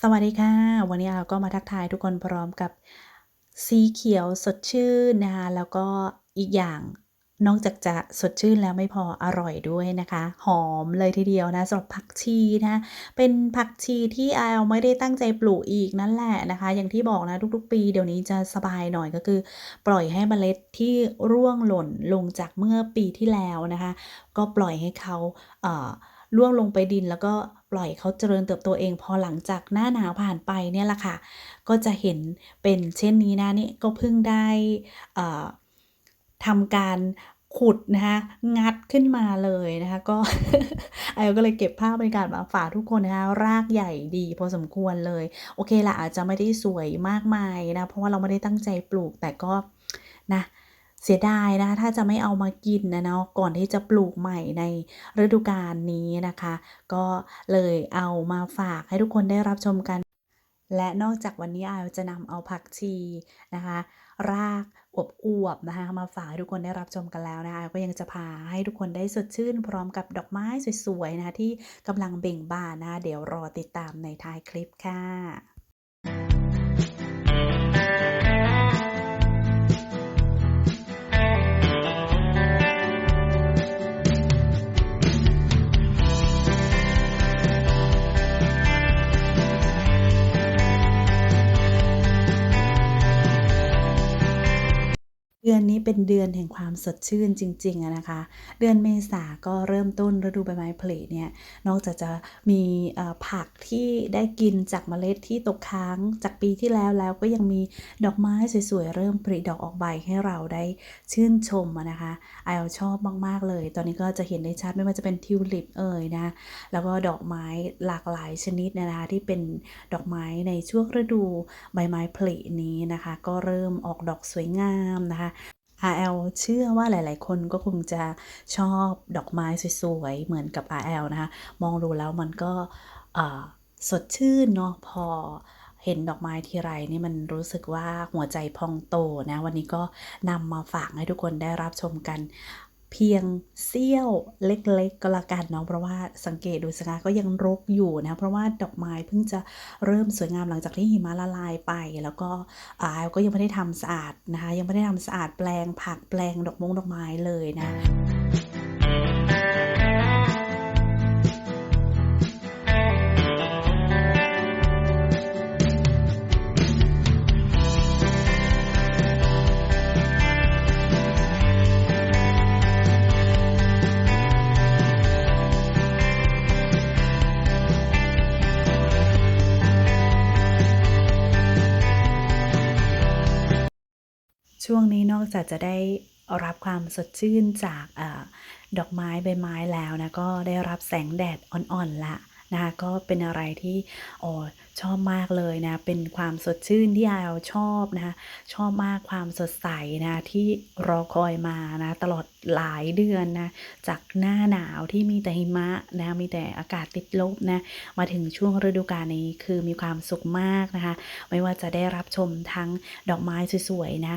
สวัสดีค่ะ วันนี้เราก็มาทักทายทุกคนพร้อมกับสีเขียวสดชื่นนะคะแล้วก็อีกอย่างนอกจากจะสดชื่นแล้วไม่พออร่อยด้วยนะคะ หอมเลยทีเดียวนะสำหรับผักชีนะคะเป็นผักชีที่แอลไม่ได้ตั้งใจปลูกอีกนั่นแหละนะคะ อย่างที่บอกนะทุกๆ ปีเดี๋ยวนี้จะสบายหน่อยก็คือ ปล่อยให้เมล็ดที่ร่วงหล่นลงจากเมื่อปีที่แล้วนะคะ ก็ปล่อยให้เขาเอ่อ ร่วงลงไปดินแล้วก็ปล่อยเขาเจริญเติบโตเองพอหลังจากหน้าหนาวผ่านไปเนี่ยแหละค่ะ ก็จะเห็นเป็นเช่นนี้นะนี่ก็เพิ่งได้ทำการขุดนะคะงัดขึ้นมาเลยนะคะ ก็ไอก็เลยเก็บภาพบรรยากาศมาฝากทุกคนนะคะรากใหญ่ดีพอสมควรเลย โอเคละอาจจะไม่ได้สวยมากมายนะ เพราะว่าเราไม่ได้ตั้งใจปลูกแต่ก็นะ เสียดายนะคะถ้าจะไม่เอามากินนะเนาะก่อนที่จะปลูกใหม่ในฤดูกาลนี้นะคะ ก็เลยเอามาฝากให้ทุกคนได้รับชมกัน และนอกจากวันนี้อายจะนำเอาผักชีนะคะ รากอวบๆนะคะมาฝากให้ทุกคนได้รับชมกันแล้วนะคะก็ยังจะพาให้ทุกคนได้สดชื่น พร้อมกับดอกไม้สวยๆนะคะที่กำลังเบ่งบานนะคะเดี๋ยวรอติดตามในท้ายคลิปค่ะ เดือนนี้เป็นเดือนแห่งความสดชื่นจริงๆนะคะ เดือนเมษาก็เริ่มต้นฤดูใบไม้ผลิเนี่ย นอกจากจะมีผักที่ได้กินจากเมล็ดที่ตกค้างจากปีที่แล้วแล้วก็ยังมีดอกไม้สวยๆ เริ่มผลิดอกออกใบให้เราได้ชื่นชมอะนะคะไอลชอบมากๆเลย ตอนนี้ก็จะเห็นได้ชัดไม่ว่าจะเป็นทิวลิปเอ่ยนะ แล้วก็ดอกไม้หลากหลายชนิดนะคะที่เป็นดอกไม้ในช่วงฤดูใบไม้ผลินี้นะคะ ก็เริ่มออกดอกสวยงามนะคะ RL เชื่อว่าหลาย ๆ คนก็คงจะชอบดอกไม้สวยๆ เหมือนกับ RL นะคะ มองดูแล้วมันก็สดชื่นเนาะพอเห็นดอกไม้ทีไรนี่มันรู้สึกว่าหัวใจพองโตนะ วันนี้ก็นำมาฝากให้ทุกคนได้รับชมกัน เพียงเซี่ยวเล็กๆก็แล้วกันเนาะเพราะว่าสังเกตดูสิคะก็ยังรกอยู่นะเพราะว่าดอกไม้เพิ่งจะเริ่มสวยงามหลังจากที่หิมะละลายไป แล้วก็อ่าก็ยังไม่ได้ทำสะอาดนะคะยังไม่ได้ทำสะอาดแปลงผักแปลงดอกมงดอกไม้เลยนะ ช่วงนี้นอกจากจะได้รับความสดชื่นจากอดอกไม้ใบไม้แล้วนะก็ได้รับแสงแดดอ่อนๆละนะคะก็เป็นอะไรที่โอ้ชอบมากเลยนะ เป็นความสดชื่นที่เราชอบนะชอบมากความสดใสนะที่รอคอยมานะตลอดหลายเดือนนะจากหน้าหนาวที่มีแต่หิมะนะมีแต่อากาศติดลบนะมาถึงช่วงฤดูกาลนี้คือมีความสุขมากนะคะ ไม่ว่าจะได้รับชมทั้งดอกไม้สวยๆนะ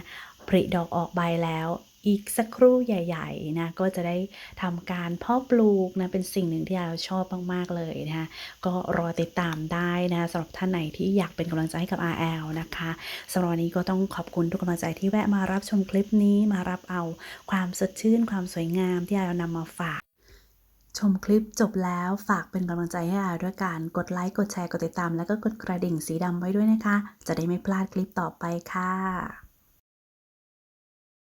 ผลิดอกออกใบแล้วอีกสักครู่ใหญ่ๆนะก็จะได้ทำการเพาะปลูกนะเป็นสิ่งหนึ่งที่เราชอบมากๆเลยนะคะก็รอติดตามได้นะสำหรับท่านไหนที่อยากเป็นกำลังใจให้กับ RL นะคะสำหรับวันนี้ก็ต้องขอบคุณทุกกำลังใจที่แวะมารับชมคลิปนี้มารับเอาความสดชื่น ความสวยงามที่เรานำมาฝากชมคลิปจบแล้วฝากเป็นกำลังใจให้อาด้วยการกดไลค์กดแชร์กดติดตาม แล้วก็กดกระดิ่งสีดำไว้ด้วยนะคะ จะได้ไม่พลาดคลิปต่อไปค่ะ